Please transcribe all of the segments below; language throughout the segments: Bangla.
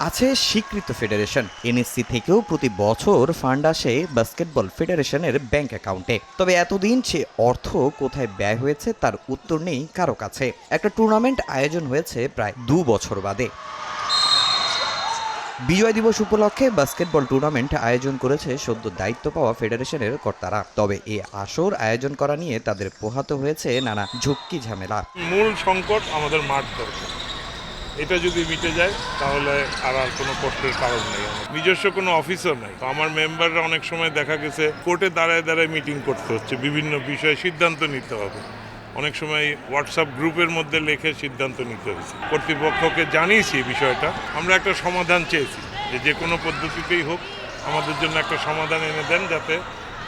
আছে স্বীকৃত ফেডারেশন, এনএসসি থেকেও প্রতি বছর ফান্ড আসে বাস্কেটবল ফেডারেশনের ব্যাংক অ্যাকাউন্টে। তবে এতদিন সে অর্থ কোথায় ব্যয় হয়েছে তার উত্তর নেই কারও কাছে। একটা টুর্নামেন্ট আয়োজন হয়েছে প্রায় দু বছর বাদে। বিজয় দিবস উপলক্ষে বাস্কেটবল টুর্নামেন্ট আয়োজন করেছে সদ্য দায়িত্ব পাওয়া ফেডারেশনের কর্তারা। তবে এ আসর আয়োজন করা নিয়ে তাদের পোহাতে হয়েছে নানা ঝুঁকি ঝামেলা। মূল সংকট আমাদের মাঠ দরকার এটা যদি মিটে যায়, তাহলে আর আর কোনো কষ্টের কারণ নেই। নিজস্ব কোনো অফিসও নেই। তো আমার মেম্বাররা অনেক সময় দেখা গেছে কোর্টে দাঁড়ায় দাঁড়ায় মিটিং করতে হচ্ছে, বিভিন্ন বিষয়ে সিদ্ধান্ত নিতে হবে। অনেক সময় হোয়াটসঅ্যাপ গ্রুপের মধ্যে লেখে সিদ্ধান্ত নিতে হয়েছে। কর্তৃপক্ষকে জানিয়েছি বিষয়টা। আমরা একটা সমাধান চেয়েছি যে যে কোনো পদ্ধতিতেই হোক, আমাদের জন্য একটা সমাধান এনে দেন যাতে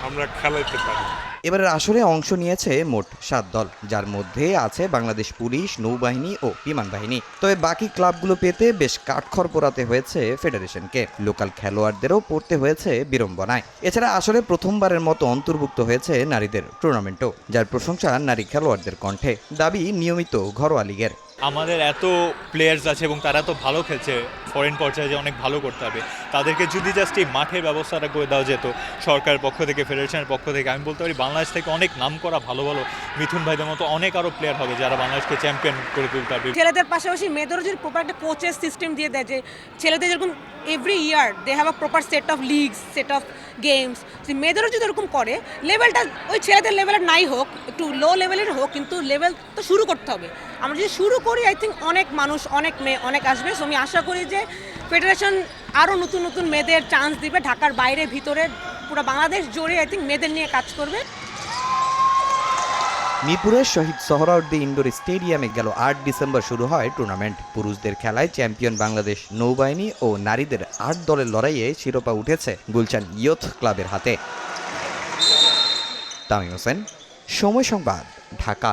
আমরা খেলাইতে পারি। এবারের আসরে অংশ নিয়েছে মোট সাত দল, যার মধ্যে আছে বাংলাদেশ পুলিশ, নৌবাহিনী ও বিমান বাহিনী। তবে বাকি ক্লাবগুলো পেতে বেশ কাঠখড় পোড়াতে হয়েছে ফেডারেশনকে। লোকাল খেলোয়াড়দেরও পড়তে হয়েছে বিড়ম্বনায়। এছাড়া আসলে প্রথমবারের মতো অন্তর্ভুক্ত হয়েছে নারীদের টুর্নামেন্টও যার প্রশংসা নারী খেলোয়াড়দের কণ্ঠে। দাবি নিয়মিত ঘরোয়া লিগের। আমাদের এত প্লেয়ার্স আছে এবং তারা তো ভালো খেলছে ফরেন পর্যায়ে যে অনেক ভালো করতে হবে। তাদেরকে যদি জাস্ট এই মাঠের ব্যবস্থাটা করে দেওয়া যেত সরকারের পক্ষ থেকে ফেডারেশনের পক্ষ থেকে, আমি বলতে পারি বাংলাদেশ থেকে অনেক নাম করা ভালো ভালো মিথুন ভাইদের মতো অনেক আরও প্লেয়ার হবে যারা বাংলাদেশকে চ্যাম্পিয়ন করে তুলতে পারবে। ছেলেদের পাশাপাশি মেয়েদেরও যদি প্রপার একটা কোচের সিস্টেম দিয়ে দেয় যে, ছেলেদের যেরকম every year they have a proper set of leagues set of games মেয়েদেরও যদি এরকম করে লেভেলটা ওই ছেলেদের লেভেলের নাই হোক একটু লো লেভেলের হোক, কিন্তু লেভেল তো শুরু করতে হবে। আমরা যদি শুরু করি আই থিঙ্ক অনেক মানুষ, অনেক মেয়ে, অনেক আসবে। সো আমি আশা করি যে ফেডারেশন আরও নতুন নতুন মেয়েদের চান্স দিবে ঢাকার বাইরে, ভিতরে, পুরো বাংলাদেশ জুড়ে আই থিঙ্ক মেয়েদের নিয়ে কাজ করবে। মিরপুরের শহীদ সোহরাওয়ার্দী ইনডোর স্টেডিয়ামে গেল আট ডিসেম্বর শুরু হয় টুর্নামেন্ট পুরুষদের খেলায় চ্যাম্পিয়ন বাংলাদেশ নৌবাহিনী ও নারীদের আট দলের লড়াইয়ে শিরোপা উঠেছে গুলশান ইয়থ ক্লাবের হাতে। তামিম হোসেন সময় সংবাদ ঢাকা।